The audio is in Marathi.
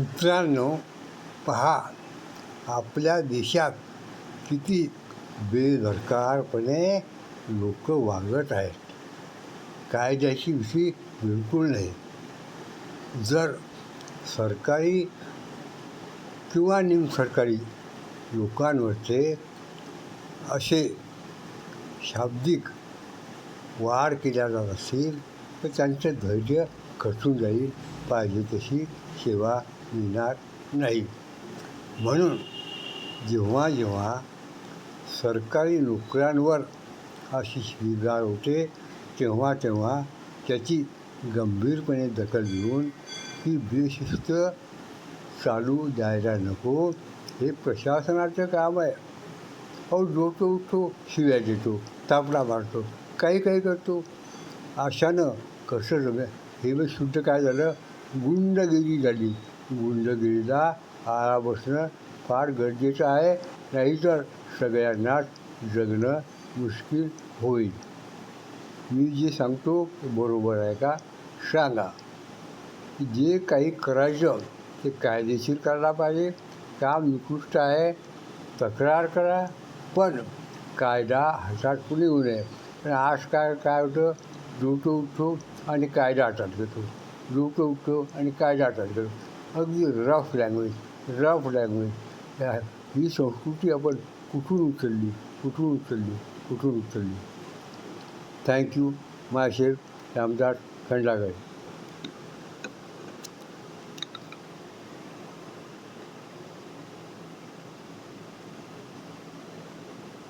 मित्रांनो पहा आपल्या देशात किती बेदरकारपणे लोक वागत आहेत. कायद्याची विषयी बिलकुल नाही. जर सरकारी किंवा निमसरकारी लोकांवरचे असे शाब्दिक वाढ केल्या जात असेल तर त्यांचं धैर्य खचून जाईल पाहिजे तशी सेवा मिळणार नाही. म्हणून जेव्हा जेव्हा सरकारी नोकऱ्यांवर अशी शिवीगाळ होते तेव्हा तेव्हा त्याची गंभीरपणे दखल घेऊन ही बेशिस्त चालू द्यायला नको हे प्रशासनाचं काम आहे. अहो जो तो उठतो शिव्या देतो तापडा मारतो काही काही करतो. अशानं कसं जमे हे मग शुद्ध काय झालं? गुंडगिरी झाली. गुंडगिरीला आळा बसणं फार गरजेचं आहे. नाहीतर सगळ्यांनाच जगणं मुश्किल होईल. मी जे सांगतो बरोबर आहे का? सांगा. जे काही करायचं ते कायदेशीर करायला पाहिजे. काम निकृष्ट आहे तक्रार करा. पण कायदा हातात कुणी येऊ नये. पण आज काय काय होतं? लुटो उठतो आणि कायदा हातात घेतो लुटो उठतो आणि कायदा हातात घेतो अगदी रफ लँग्वेज रफ लँग्वेज ही संस्कृती आपण कुठून उचलली? कुठून उचलली? कुठून उचलली? थँक्यू मायशेफ रामदास खंडागड